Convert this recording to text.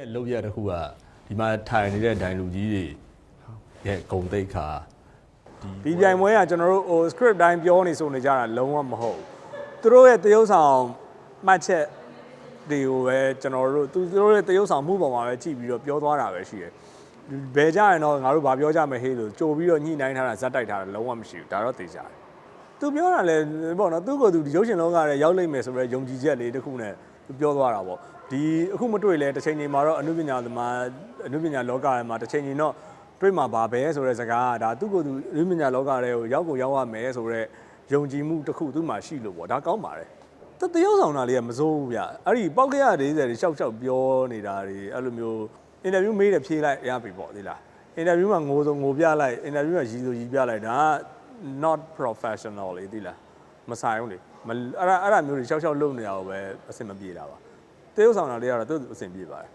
ရဲ့လောက်ရတစ်ခုကဒီမှာထိုင်နေတဲ့ဒိုင်လူကြီးတွေရဲ့ဂုံတိတ်ခါဒီပြိုင်ပွဲကကျွန်တော်တို့ဟို script တိုင်းပြောနေဆိုနေကြတာလုံးဝမဟုတ်ဘူးသူတို့ရဲ့တရုပ်ဆောင်မှတ်ချက်တွေကိုပဲကျွန်တော်တို့သူတို့ရဲ့တရုပ်ဆောင်မှုပေါ်မှာပဲကြည့်ပြီးတော့ပြောသွားတာပဲရှိတယ်ဘယ်ကြရင်တော့ငါတို့ဘာပြောကြမဟေးလို့ကြိုပြီးတော့ညှိနှိုင်းထားတာဇက်တိုက်ထားတာလုံးဝမရှိဘူးဒါတော့သိကြတယ် သူပြောတာလဲပေါ့နော်သူကသူဒီရုပ်ရှင်လောကရဲ့ရောက်လိမ့်မယ်ဆိုတော့ယုံကြည်ချက်လေးတစ်ခုနဲ့သူပြောသွားတာပေါ့ဒီအခုမတွေ့လဲတစ်ချိန်ချိန်မှာတော့အနုပညာသမားအနုပညာလောကထဲမှာတစ်ချိန်ချိန်တော့တွေ့မှာပါပဲဆိုတဲ့စကားကဒါသူ့ကိုယ်သူလူပညာလောကတွေကိုရောက်ကိုရောက်ရမယ်ဆိုတော့ယုံကြည်မှုတစ်ခုသူ့မှာရှိလို့ပေါ့ဒါကောင်းပါတယ်တတရုပ်ဆောင်တာလေးကမစိုးဘူးဗျအဲ့ဒီပောက်ကရ40တွေရှောက်ရှောက်ပြောနေတာတွေအဲ့လိုမျိုးအင်တာဗျူးမေးတယ်ဖြေလိုက်ရပြီပေါ့ဒီလားအင်တာဗျူးမှာငိုဆိုငိုပြလိုက်အင်တာဗျူးမှာရီဆိုရီပြလိုက်ဒါက not professional လေဒီလားမဆိုင်ဘူးလေမအဲ့ဒါအဲ့ဒါမျိုးတွေရှောက်ရှောက်လုပ်နေတာကိုပဲအဆင်မပြေတာပါတရုပ်ဆောင်တာလေးကတော့သူ့အဆင်ပြေပါတယ်